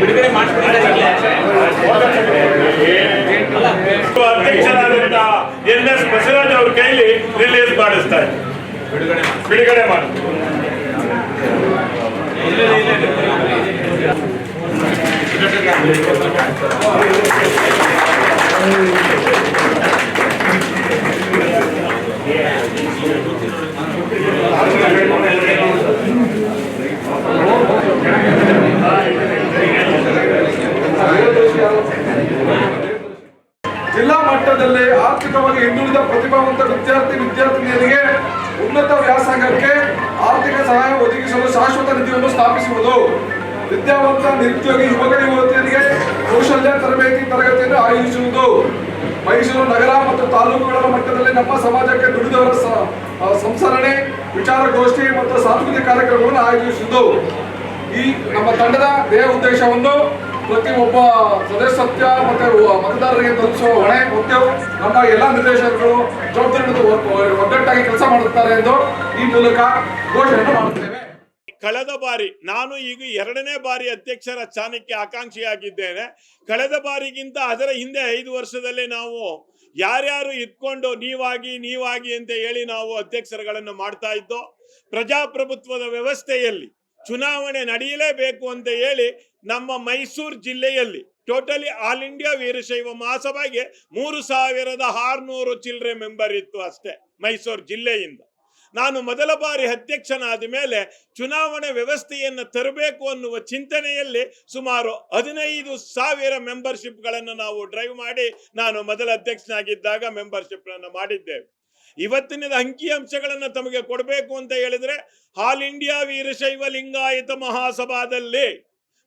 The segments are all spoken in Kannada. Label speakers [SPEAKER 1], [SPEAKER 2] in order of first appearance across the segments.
[SPEAKER 1] ಬಿಡುಗಡೆ ಅಧ್ಯಕ್ಷರಾದಂತ ಎನ್ ಎಸ್ ಬಸವರಾಜ್ ಅವ್ರ ಕೈಲಿ ರಿಲೀಸ್ ಮಾಡಿಸ್ತಾ ಇದ್ದೀವಿ ಬಿಡುಗಡೆ ಮಾಡಿ.
[SPEAKER 2] ಜಿಲ್ಲಾ ಮಟ್ಟದಲ್ಲಿ ಆರ್ಥಿಕವಾಗಿ ಹಿಂದುಳಿದ ಪ್ರತಿಭಾವಂತ ವಿದ್ಯಾರ್ಥಿ ವಿದ್ಯಾರ್ಥಿನಿಯರಿಗೆ ಉನ್ನತ ವ್ಯಾಸಂಗಕ್ಕೆ ಆರ್ಥಿಕ ಸಹಾಯ ಒದಗಿಸಲು ಶಾಶ್ವತ ನಿಧಿಯನ್ನು ಸ್ಥಾಪಿಸುವುದು. ವಿದ್ಯಾವಂತ ನಿರುದ್ಯೋಗಿ ಯುವಕ ಯುವತಿಯರಿಗೆ ಕೌಶಲ್ಯ, ತರಬೇತಿ, ತರಗತಿಯನ್ನು ಆಯೋಜಿಸುವುದು. ಮೈಸೂರು ನಗರ ಮತ್ತು ತಾಲೂಕುಗಳ ಮಟ್ಟದಲ್ಲಿ ನಮ್ಮ ಸಮಾಜಕ್ಕೆ ದುಡಿದವರ ಸಂಸರಣೆ ವಿಚಾರಗೋಷ್ಠಿ ಮತ್ತು ಸಾಂಸ್ಕೃತಿಕ ಕಾರ್ಯಕ್ರಮವನ್ನು ಆಯೋಜಿಸುವುದು. ಈ ನಮ್ಮ ತಂಡದ ದೇಹ ಉದ್ದೇಶವನ್ನು ಪ್ರತಿ ಒಬ್ಬ ಸದಸ್ಯತ್ವ ಮತ್ತೆ ಮತದಾರರಿಗೆ ತಲುಪಿಸುವ ಹೊಣೆ ಮತ್ತು ನಮ್ಮ ಎಲ್ಲ ನಿರ್ದೇಶಕರು ಜವಾಬ್ದಾರಿ ಒಗ್ಗಟ್ಟಾಗಿ ಕೆಲಸ ಮಾಡುತ್ತಾರೆ ಎಂದು ಈ ಮೂಲಕ ಘೋಷಣೆ ಮಾಡುತ್ತೇವೆ.
[SPEAKER 1] ಕಳೆದ ಬಾರಿ ನಾನು ಈಗ ಎರಡನೇ ಬಾರಿ ಅಧ್ಯಕ್ಷರ ಸ್ಥಾನಕ್ಕೆ ಆಕಾಂಕ್ಷಿಯಾಗಿದ್ದೇನೆ. ಕಳೆದ ಬಾರಿಗಿಂತ ಅದರ ಹಿಂದೆ ಐದು ವರ್ಷದಲ್ಲಿ ನಾವು ಯಾರ್ಯಾರು ಇದ್ಕೊಂಡು ನೀವಾಗಿ ನೀವಾಗಿ ಅಂತ ಹೇಳಿ ನಾವು ಅಧ್ಯಕ್ಷರುಗಳನ್ನು ಮಾಡ್ತಾ ಇದ್ದೋ, ಪ್ರಜಾಪ್ರಭುತ್ವದ ವ್ಯವಸ್ಥೆಯಲ್ಲಿ ಚುನಾವಣೆ ನಡೆಯಲೇಬೇಕು ಅಂತ ಹೇಳಿ ನಮ್ಮ ಮೈಸೂರು ಜಿಲ್ಲೆಯಲ್ಲಿ ಟೋಟಲಿ ಆಲ್ ಇಂಡಿಯಾ ವೀರಶೈವ ಮಹಾಸಭಾಗೆ ಮೂರು ಸಾವಿರದ ಆರುನೂರು ಚಿಲ್ಲರೆ ಮೆಂಬರ್ ಇತ್ತು ಅಷ್ಟೇ ಮೈಸೂರು ಜಿಲ್ಲೆಯಿಂದ. ನಾನು ಮೊದಲ ಬಾರಿ ಅಧ್ಯಕ್ಷನಾದ ಮೇಲೆ ಚುನಾವಣೆ ವ್ಯವಸ್ಥೆಯನ್ನು ತರಬೇಕು ಅನ್ನುವ ಚಿಂತನೆಯಲ್ಲಿ ಸುಮಾರು ಹದಿನೈದು ಸಾವಿರ ಮೆಂಬರ್ಶಿಪ್ಗಳನ್ನು ನಾವು ಡ್ರೈವ್ ಮಾಡಿ ನಾನು ಮೊದಲ ಅಧ್ಯಕ್ಷನಾಗಿದ್ದಾಗ ಮೆಂಬರ್ಶಿಪ್ ಅನ್ನು ಮಾಡಿದ್ದೇವೆ. ಇವತ್ತಿನ ಅಂಕಿಅಂಶಗಳನ್ನು ತಮಗೆ ಕೊಡಬೇಕು ಅಂತ ಹೇಳಿದ್ರೆ ಆಲ್ ಇಂಡಿಯಾ ವೀರಶೈವ ಲಿಂಗಾಯತ ಮಹಾಸಭಾದಲ್ಲಿ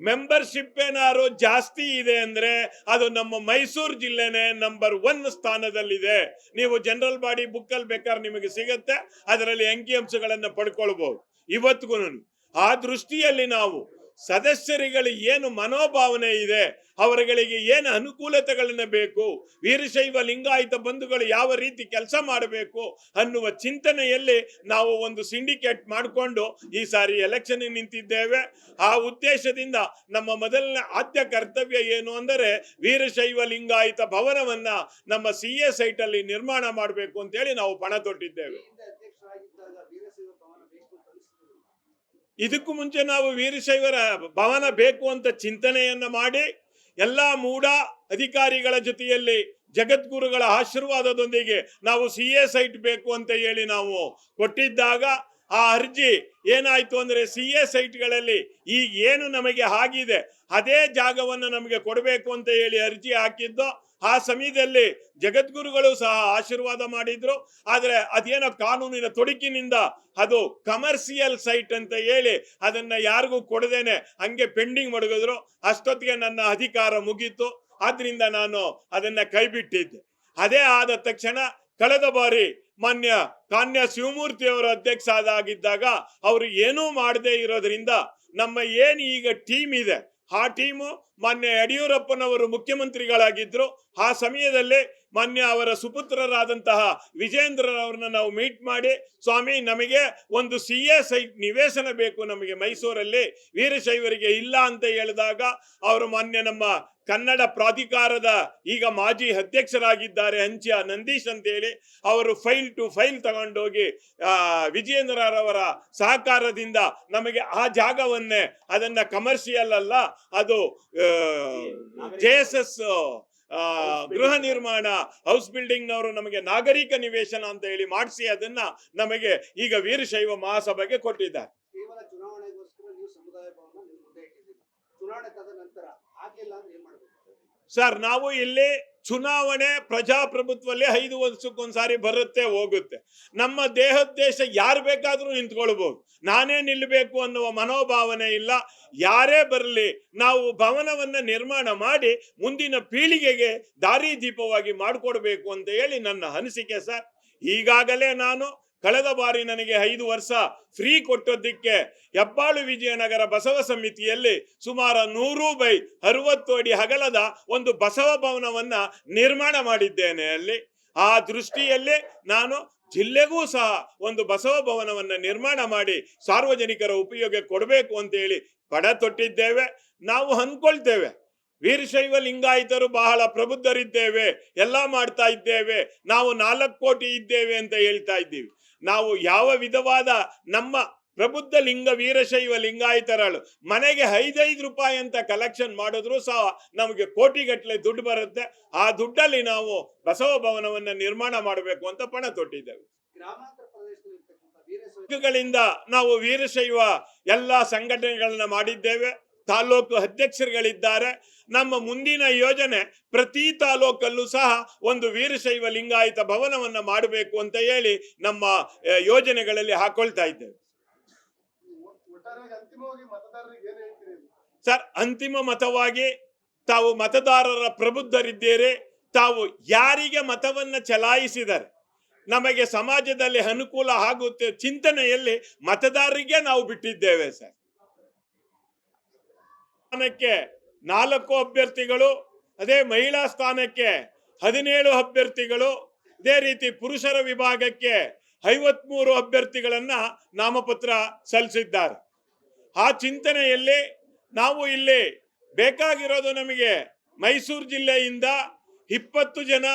[SPEAKER 1] ಮೆಂಬರ್ಶಿಪ್ ಏನಾದ್ರು ಜಾಸ್ತಿ ಇದೆ ಅಂದ್ರೆ ಅದು ನಮ್ಮ ಮೈಸೂರು ಜಿಲ್ಲೆನೇ ನಂಬರ್ ಒನ್ ಸ್ಥಾನದಲ್ಲಿದೆ. ನೀವು ಜನರಲ್ ಬಾಡಿ ಬುಕ್ ಅಲ್ಲಿ ಬೇಕಾದ್ರೆ ನಿಮಗೆ ಸಿಗುತ್ತೆ. ಅದರಲ್ಲಿ ಅಂಕಿಅಂಶಗಳನ್ನು ಪಡ್ಕೊಳ್ಬಹುದು ಇವತ್ತಿಗೂ ಆ ದೃಷ್ಟಿಯಲ್ಲಿ ನಾವು ಸದಸ್ಯರುಗಳಿಗೆ ಏನು ಮನೋಭಾವನೆ ಇದೆ, ಅವರುಗಳಿಗೆ ಏನು ಅನುಕೂಲತೆಗಳನ್ನ ಬೇಕು, ವೀರಶೈವ ಲಿಂಗಾಯತ ಬಂಧುಗಳು ಯಾವ ರೀತಿ ಕೆಲಸ ಮಾಡಬೇಕು ಅನ್ನುವ ಚಿಂತನೆಯಲ್ಲಿ ನಾವು ಒಂದು ಸಿಂಡಿಕೇಟ್ ಮಾಡಿಕೊಂಡು ಈ ಸಾರಿ ಎಲೆಕ್ಷನ್ ನಿಂತಿದ್ದೇವೆ. ಆ ಉದ್ದೇಶದಿಂದ ನಮ್ಮ ಮೊದಲನೇ ಆದ್ಯ ಕರ್ತವ್ಯ ಏನು ಅಂದರೆ ವೀರಶೈವ ಲಿಂಗಾಯತ ಭವನವನ್ನ ನಮ್ಮ ಸಿ ಎ ಸೈಟ್ ಅಲ್ಲಿ ನಿರ್ಮಾಣ ಮಾಡಬೇಕು ಅಂತೇಳಿ ನಾವು ಪಣ ತೊಟ್ಟಿದ್ದೇವೆ. ಇದಕ್ಕೂ ಮುಂಚೆ ನಾವು ವೀರಶೈವರ ಭವನ ಬೇಕು ಅಂತ ಚಿಂತನೆಯನ್ನ ಮಾಡಿ ಎಲ್ಲ ಮೂಢ ಅಧಿಕಾರಿಗಳ ಜೊತೆಯಲ್ಲಿ ಜಗದ್ಗುರುಗಳ ಆಶೀರ್ವಾದದೊಂದಿಗೆ ನಾವು ಸಿ ಎ ಸೈಟ್ ಬೇಕು ಅಂತ ಹೇಳಿ ನಾವು ಕೊಟ್ಟಿದ್ದಾಗ ಆ ಅರ್ಜಿ ಏನಾಯ್ತು ಅಂದ್ರೆ ಸಿ ಎ ಸೈಟ್ಗಳಲ್ಲಿ ಈಗ ಏನು ನಮಗೆ ಆಗಿದೆ, ಅದೇ ಜಾಗವನ್ನು ನಮಗೆ ಕೊಡಬೇಕು ಅಂತ ಹೇಳಿ ಅರ್ಜಿ ಹಾಕಿದ್ದು ಆ ಸಮಯದಲ್ಲಿ ಜಗದ್ಗುರುಗಳು ಸಹ ಆಶೀರ್ವಾದ ಮಾಡಿದ್ರು. ಆದರೆ ಅದೇನೋ ಕಾನೂನಿನ ತೊಡಕಿನಿಂದ ಅದು ಕಮರ್ಷಿಯಲ್ ಸೈಟ್ ಅಂತ ಹೇಳಿ ಅದನ್ನ ಯಾರಿಗೂ ಕೊಡದೇನೆ ಹಂಗೆ ಪೆಂಡಿಂಗ್ ಮಡಗಿದ್ರು ಅಷ್ಟೊತ್ತಿಗೆ ನನ್ನ ಅಧಿಕಾರ ಮುಗೀತು. ಆದ್ರಿಂದ ನಾನು ಅದನ್ನ ಕೈಬಿಟ್ಟಿದ್ದೆ. ಅದೇ ಆದ ತಕ್ಷಣ ಕಳೆದ ಬಾರಿ ಮಾನ್ಯ ಕಾನ್ಯ ಶಿವಮೂರ್ತಿ ಅವರು ಅಧ್ಯಕ್ಷ ಆದಾಗಿದ್ದಾಗ ಅವರು ಏನೂ ಮಾಡದೇ ಇರೋದ್ರಿಂದ ನಮ್ಮ ಏನು ಈಗ ಟೀಮ್ ಇದೆ ಆ ಟೀಮು ಮಾನ್ಯ ಯಡಿಯೂರಪ್ಪನವರು ಮುಖ್ಯಮಂತ್ರಿಗಳಾಗಿದ್ದರು ಆ ಸಮಯದಲ್ಲೇ ಮಾನ್ಯ ಅವರ ಸುಪುತ್ರರಾದಂತಹ ವಿಜೇಂದ್ರರವ್ರನ್ನ ನಾವು ಮೀಟ್ ಮಾಡಿ, ಸ್ವಾಮಿ, ನಮಗೆ ಒಂದು ಸಿ ಎ ಸೈಟ್ ನಿವೇಶನ ಬೇಕು ನಮಗೆ ಮೈಸೂರಲ್ಲಿ. ವೀರಶೈವರಿಗೆ ಇಲ್ಲ ಅಂತ ಹೇಳಿದಾಗ, ಅವರು ಮಾನ್ಯ ನಮ್ಮ ಕನ್ನಡ ಪ್ರಾಧಿಕಾರದ ಈಗ ಮಾಜಿ ಅಧ್ಯಕ್ಷರಾಗಿದ್ದಾರೆ ಹಂಚಿಯ ನಂದೀಶ್ ಅಂತೇಳಿ. ಅವರು ಫೈಲ್ ಟು ಫೈಲ್ ತಗೊಂಡೋಗಿ ಆ, ವಿಜೇಂದ್ರರವರ ಸಹಕಾರದಿಂದ ನಮಗೆ ಆ ಜಾಗವನ್ನೇ ಅದನ್ನ ಕಮರ್ಷಿಯಲ್ ಅಲ್ಲ ಅದು ಜೆ ಎಸ್ ಎಸ್ ಗೃಹ ನಿರ್ಮಾಣ ಹೌಸ್ ಬಿಲ್ಡಿಂಗ್ ನವರು ನಮಗೆ ನಾಗರಿಕ ನಿವೇಶನ ಅಂತ ಹೇಳಿ ಮಾಡಿಸಿ ಅದನ್ನ ನಮಗೆ ಈಗ ವೀರಶೈವ ಮಹಾಸಭೆಗೆ ಕೊಟ್ಟಿದ್ದಾರೆ.
[SPEAKER 3] ಚುನಾವಣೆಗೋಸ್ಕರ ನೀವು ಸಮುದಾಯ ಭವನ ನಂತರ
[SPEAKER 1] ಸರ್, ನಾವು ಇಲ್ಲಿ ಚುನಾವಣೆ ಪ್ರಜಾಪ್ರಭುತ್ವದಲ್ಲಿ ಐದು ವರ್ಷಕ್ಕೊಂದ್ಸಾರಿ ಬರುತ್ತೆ, ಹೋಗುತ್ತೆ. ನಮ್ಮ ದೇಶ ಯಾರು ಬೇಕಾದರೂ ನಿಂತ್ಕೊಳ್ಬಹುದು ನಾನೇ ನಿಲ್ಲಬೇಕು ಅನ್ನುವ ಮನೋಭಾವನೆ ಇಲ್ಲ. ಯಾರೇ ಬರಲಿ, ನಾವು ಭವನವನ್ನು ನಿರ್ಮಾಣ ಮಾಡಿ ಮುಂದಿನ ಪೀಳಿಗೆಗೆ ದಾರಿ ದೀಪವಾಗಿ ಮಾಡಿಕೊಡ್ಬೇಕು ಅಂತ ಹೇಳಿ ನನ್ನ ಅನಿಸಿಕೆ ಸರ್. ಈಗಾಗಲೇ ನಾನು ಕಳೆದ ಬಾರಿ ನನಗೆ ಐದು ವರ್ಷ ಫ್ರೀ ಕೊಟ್ಟದ್ದಕ್ಕೆ ಹೆಬ್ಬಾಳು ವಿಜಯನಗರ ಬಸವ ಸಮಿತಿಯಲ್ಲಿ ಸುಮಾರು ನೂರು ಬೈ ಅರವತ್ತು ಅಡಿ ಹಗಲದ ಒಂದು ಬಸವ ಭವನವನ್ನ ನಿರ್ಮಾಣ ಮಾಡಿದ್ದೇನೆ ಅಲ್ಲಿ. ಆ ದೃಷ್ಟಿಯಲ್ಲಿ ನಾನು ಜಿಲ್ಲೆಗೂ ಸಹ ಒಂದು ಬಸವ ಭವನವನ್ನು ನಿರ್ಮಾಣ ಮಾಡಿ ಸಾರ್ವಜನಿಕರ ಉಪಯೋಗ ಕೊಡಬೇಕು ಅಂತ ಹೇಳಿ ಪಡ ತೊಟ್ಟಿದ್ದೇವೆ. ನಾವು ಅಂದ್ಕೊಳ್ತೇವೆ. ವೀರಶೈವ ಲಿಂಗಾಯಿತರು ಬಹಳ ಪ್ರಬುದ್ಧರಿದ್ದೇವೆ. ಎಲ್ಲ ಮಾಡ್ತಾ ಇದ್ದೇವೆ. ನಾವು ನಾಲ್ಕು ಕೋಟಿ ಇದ್ದೇವೆ ಅಂತ ಹೇಳ್ತಾ ಇದ್ದೀವಿ. ನಾವು ಯಾವ ವಿಧವಾದ ನಮ್ಮ ಪ್ರಬುದ್ಧ ಲಿಂಗ ವೀರಶೈವ ಲಿಂಗಾಯಿತರಳು ಮನೆಗೆ ಐದೈದು ರೂಪಾಯಿ ಅಂತ ಕಲೆಕ್ಷನ್ ಮಾಡಿದ್ರು ಸಹ ನಮಗೆ ಕೋಟಿಗಟ್ಟಲೆ ದುಡ್ಡು ಬರುತ್ತೆ. ಆ ದುಡ್ಡಲ್ಲಿ ನಾವು ಬಸವ ಭವನವನ್ನ ನಿರ್ಮಾಣ ಮಾಡಬೇಕು ಅಂತ ಪಣ ತೊಟ್ಟಿದ್ದೇವೆ. ನಾವು ವೀರಶೈವ ಎಲ್ಲ ಸಂಘಟನೆಗಳನ್ನ ಮಾಡಿದ್ದೇವೆ. ತಾಲೂಕು ಅಧ್ಯಕ್ಷರುಗಳಿದ್ದಾರೆ. ನಮ್ಮ ಮುಂದಿನ ಯೋಜನೆ ಪ್ರತಿ ತಾಲೂಕಲ್ಲೂ ಸಹ ಒಂದು ವೀರಶೈವ ಲಿಂಗಾಯತ ಭವನವನ್ನು ಮಾಡಬೇಕು ಅಂತ ಹೇಳಿ ನಮ್ಮ ಯೋಜನೆಗಳಲ್ಲಿ ಹಾಕೊಳ್ತಾ ಇದ್ದೇವೆ. ಸರ್, ಅಂತಿಮ ಮತವಾಗಿ ತಾವು ಮತದಾರರ ಪ್ರಬುದ್ಧರಿದ್ದೀರಿ. ತಾವು ಯಾರಿಗೆ ಮತವನ್ನ ಚಲಾಯಿಸಿದರೆ ನಮಗೆ ಸಮಾಜದಲ್ಲಿ ಅನುಕೂಲ ಆಗುತ್ತೆ ಚಿಂತನೆಯಲ್ಲಿ ಮತದಾರರಿಗೆ ನಾವು ಬಿಟ್ಟಿದ್ದೇವೆ ಸರ್. ಸ್ಥಾನಕ್ಕೆ ನಾಲ್ಕು ಅಭ್ಯರ್ಥಿಗಳು, ಅದೇ ಮಹಿಳಾ ಸ್ಥಾನಕ್ಕೆ ಹದಿನೇಳು ಅಭ್ಯರ್ಥಿಗಳು, ಇದೇ ರೀತಿ ಪುರುಷರ ವಿಭಾಗಕ್ಕೆ ಐವತ್ಮೂರು ಅಭ್ಯರ್ಥಿಗಳನ್ನ ನಾಮಪತ್ರ ಸಲ್ಲಿಸಿದ್ದಾರೆ. ಆ ಚಿಂತನೆಯಲ್ಲಿ ನಾವು ಇಲ್ಲಿ ಬೇಕಾಗಿರೋದು ನಮಗೆ ಮೈಸೂರು ಜಿಲ್ಲೆಯಿಂದ ಇಪ್ಪತ್ತು ಜನ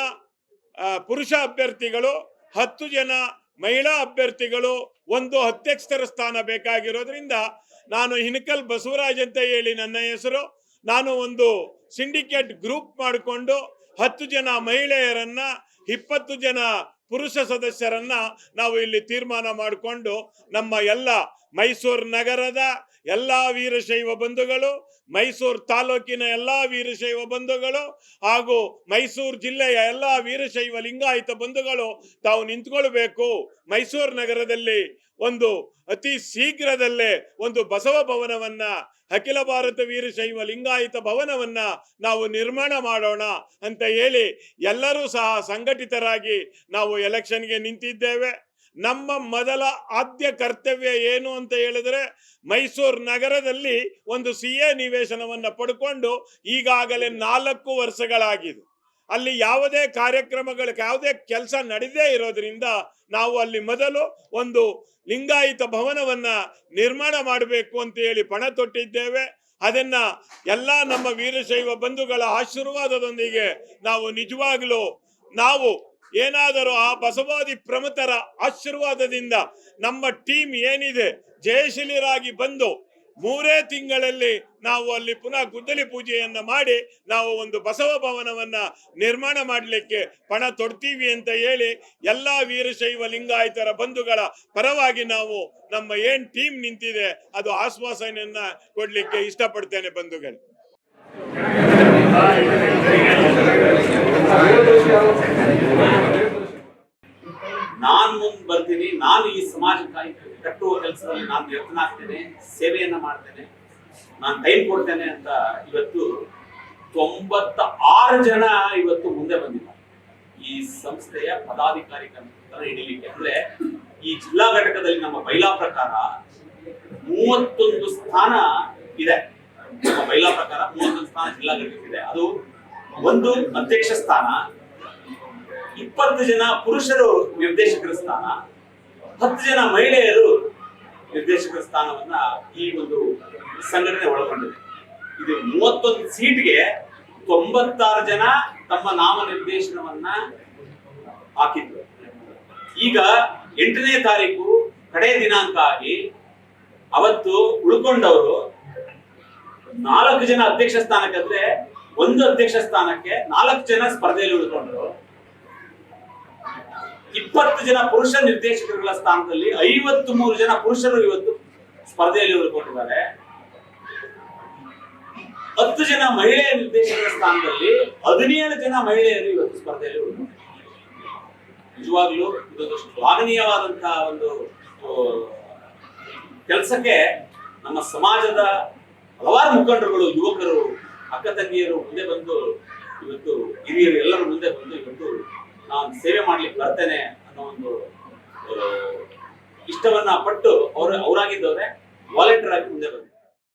[SPEAKER 1] ಪುರುಷ ಅಭ್ಯರ್ಥಿಗಳು, ಹತ್ತು ಜನ ಮಹಿಳಾ ಅಭ್ಯರ್ಥಿಗಳು ಒಂದು ಅಧ್ಯಕ್ಷರ ಸ್ಥಾನ ಬೇಕಾಗಿರೋದ್ರಿಂದ ನಾನು ಹಿನಕಲ್ ಬಸವರಾಜ್ ಅಂತ ಹೇಳಿ ನನ್ನ ಹೆಸರು. ನಾನು ಒಂದು ಸಿಂಡಿಕೇಟ್ ಗ್ರೂಪ್ ಮಾಡಿಕೊಂಡು ಹತ್ತು ಜನ ಮಹಿಳೆಯರನ್ನ, ಇಪ್ಪತ್ತು ಜನ ಪುರುಷ ಸದಸ್ಯರನ್ನ ನಾವು ಇಲ್ಲಿ ತೀರ್ಮಾನ ಮಾಡಿಕೊಂಡು ನಮ್ಮ ಎಲ್ಲ ಮೈಸೂರು ನಗರದ ಎಲ್ಲ ವೀರಶೈವ ಬಂಧುಗಳು, ಮೈಸೂರು ತಾಲೂಕಿನ ಎಲ್ಲ ವೀರಶೈವ ಬಂಧುಗಳು ಹಾಗೂ ಮೈಸೂರು ಜಿಲ್ಲೆಯ ಎಲ್ಲ ವೀರಶೈವ ಲಿಂಗಾಯಿತ ಬಂಧುಗಳು ತಾವು ನಿಂತ್ಕೊಳ್ಬೇಕು. ಮೈಸೂರು ನಗರದಲ್ಲಿ ಒಂದು ಅತಿ ಶೀಘ್ರದಲ್ಲೇ ಒಂದು ಬಸವ ಭವನವನ್ನ, ಅಖಿಲ ಭಾರತ ವೀರಶೈವ ಲಿಂಗಾಯತ ಭವನವನ್ನ ನಾವು ನಿರ್ಮಾಣ ಮಾಡೋಣ ಅಂತ ಹೇಳಿ ಎಲ್ಲರೂ ಸಹ ಸಂಘಟಿತರಾಗಿ ನಾವು ಎಲೆಕ್ಷನ್ಗೆ ನಿಂತಿದ್ದೇವೆ. ನಮ್ಮ ಮೊದಲ ಆದ್ಯ ಕರ್ತವ್ಯ ಏನು ಅಂತ ಹೇಳಿದ್ರೆ ಮೈಸೂರು ನಗರದಲ್ಲಿ ಒಂದು ಸಿ ಎ ನಿವೇಶನವನ್ನ ಪಡ್ಕೊಂಡು ಈಗಾಗಲೇ ನಾಲ್ಕು ವರ್ಷಗಳಾಗಿದೆ. ಅಲ್ಲಿ ಯಾವುದೇ ಕಾರ್ಯಕ್ರಮಗಳ, ಯಾವುದೇ ಕೆಲಸ ನಡೆದೇ ಇರೋದ್ರಿಂದ ನಾವು ಅಲ್ಲಿ ಮೊದಲು ಒಂದು ಲಿಂಗಾಯತ ಭವನವನ್ನ ನಿರ್ಮಾಣ ಮಾಡಬೇಕು ಅಂತ ಹೇಳಿ ಪಣ ತೊಟ್ಟಿದ್ದೇವೆ. ಅದನ್ನ ಎಲ್ಲ ನಮ್ಮ ವೀರಶೈವ ಬಂಧುಗಳ ಆಶೀರ್ವಾದದೊಂದಿಗೆ ನಾವು ನಿಜವಾಗ್ಲೂ ನಾವು ಏನಾದರೂ ಆ ಬಸವಾದಿ ಪ್ರಮುಖರ ಆಶೀರ್ವಾದದಿಂದ ನಮ್ಮ ಟೀಮ್ ಏನಿದೆ, ಜಯಶೀಲರಾಗಿ ಬಂದು ಮೂರೇ ತಿಂಗಳಲ್ಲಿ ನಾವು ಅಲ್ಲಿ ಪುನಃ ಗುದ್ದಲಿ ಪೂಜೆಯನ್ನ ಮಾಡಿ ನಾವು ಒಂದು ಬಸವ ಭವನವನ್ನ ನಿರ್ಮಾಣ ಮಾಡಲಿಕ್ಕೆ ಪಣ ತೊಡ್ತೀವಿ ಅಂತ ಹೇಳಿ ಎಲ್ಲಾ ವೀರಶೈವ ಲಿಂಗಾಯತರ ಬಂಧುಗಳ ಪರವಾಗಿ ನಾವು ನಮ್ಮ ಏನ್ ಟೀಮ್ ನಿಂತಿದೆ, ಅದು ಆಶ್ವಾಸನೆಯನ್ನ ಕೊಡ್ಲಿಕ್ಕೆ ಇಷ್ಟಪಡ್ತೇನೆ ಬಂಧುಗಳು.
[SPEAKER 4] ನಾನು ಮುಂದೆ ಬರ್ತೀನಿ, ನಾನು ಈ ಸಮಾಜಕ್ಕಾಗಿ ಕಟ್ಟುವ ಕೆಲಸದಲ್ಲಿ ನಾನು ನಿರತನಾಗ್ತೇನೆ ಸೇವೆಯನ್ನ ಮಾಡ್ತೇನೆ, ನಾನು ಟೈಮ್ ಕೊಡ್ತೇನೆ ಅಂತ ಇವತ್ತು ತೊಂಬತ್ತ ಆರು ಜನ ಇವತ್ತು ಮುಂದೆ ಬಂದಿದ್ದಾರೆ. ಈ ಸಂಸ್ಥೆಯ ಪದಾಧಿಕಾರಿ ಹಿಡಿಲಿಕ್ಕೆ ಅಂದ್ರೆ ಈ ಜಿಲ್ಲಾ ಘಟಕದಲ್ಲಿ ನಮ್ಮ ಬೈಲಾ ಪ್ರಕಾರ ಮೂವತ್ತೊಂದು ಸ್ಥಾನ ಇದೆ. ನಮ್ಮ ಬೈಲಾ ಪ್ರಕಾರ ಮೂವತ್ತೊಂದು ಸ್ಥಾನ ಜಿಲ್ಲಾ ಘಟಕ ಇದೆ. ಅದು ಒಂದು ಅಧ್ಯಕ್ಷ ಸ್ಥಾನ ಇಪ್ಪತ್ತು ಜನ ಪುರುಷರು ನಿರ್ದೇಶಕರ ಸ್ಥಾನ, ಹತ್ತು ಜನ ಮಹಿಳೆಯರು ನಿರ್ದೇಶಕರ ಸ್ಥಾನವನ್ನ ಈ ಒಂದು ಸಂಘಟನೆ ಒಳಗೊಂಡಿದೆ. ಇದು ಮೂವತ್ತೊಂದು ಸೀಟ್ಗೆ ತೊಂಬತ್ತಾರು ಜನ ತಮ್ಮ ನಾಮ ನಿರ್ದೇಶನವನ್ನ ಹಾಕಿದ್ರು. ಈಗ ಎಂಟನೇ ತಾರೀಕು ಕಡೆಯ ದಿನಾಂಕ ಆಗಿ ಅವತ್ತು ಉಳ್ಕೊಂಡವರು ನಾಲ್ಕು ಜನ ಅಧ್ಯಕ್ಷ ಸ್ಥಾನಕ್ಕೆ ಅಂದ್ರೆ ಒಂದು ಅಧ್ಯಕ್ಷ ಸ್ಥಾನಕ್ಕೆ ನಾಲ್ಕು ಜನ ಸ್ಪರ್ಧೆಯಲ್ಲಿ ಉಳ್ಕೊಂಡ್ರು. ಇಪ್ಪತ್ತು ಜನ ಪುರುಷ ನಿರ್ದೇಶಕರುಗಳ ಸ್ಥಾನದಲ್ಲಿ ಐವತ್ತು ಮೂರು ಜನ ಪುರುಷರು ಇವತ್ತು ಸ್ಪರ್ಧೆಯಲ್ಲಿ ಉಳ್ಕೊಂಡಿದ್ದಾರೆ. ಹತ್ತು ಜನ ಮಹಿಳೆಯ ನಿರ್ದೇಶಕರ ಸ್ಥಾನದಲ್ಲಿ ಹದಿನೇಳು ಜನ ಮಹಿಳೆಯರು ಇವತ್ತು ಸ್ಪರ್ಧೆಯಲ್ಲಿ ಉಳ್ಕೊಂಡಿದ್ದಾರೆ. ನಿಜವಾಗ್ಲೂ ಇದೊಂದು ಶ್ಲಾಘನೀಯವಾದಂತಹ ಒಂದು ಕೆಲಸಕ್ಕೆ ನಮ್ಮ ಸಮಾಜದ ಹಲವಾರು ಮುಖಂಡರುಗಳು, ಯುವಕರು ಅಕ್ಕ ತಂಗಿಯರು ಮುಂದೆ ಬಂದು ಇವತ್ತು ಹಿರಿಯರು ಎಲ್ಲರೂ ಮುಂದೆ ಬಂದು ಇವತ್ತು ನಾನು ಸೇವೆ ಮಾಡ್ಲಿಕ್ಕೆ ಬರ್ತೇನೆ ಒಂದು ಇಷ್ಟವನ್ನ ಪಟ್ಟು ಅವರು ಅವರಾಗಿದ್ದವ್ರೆ ವಾಲಂಟಿಯರ್ ಆಗಿ ಮುಂದೆ ಬಂದರು.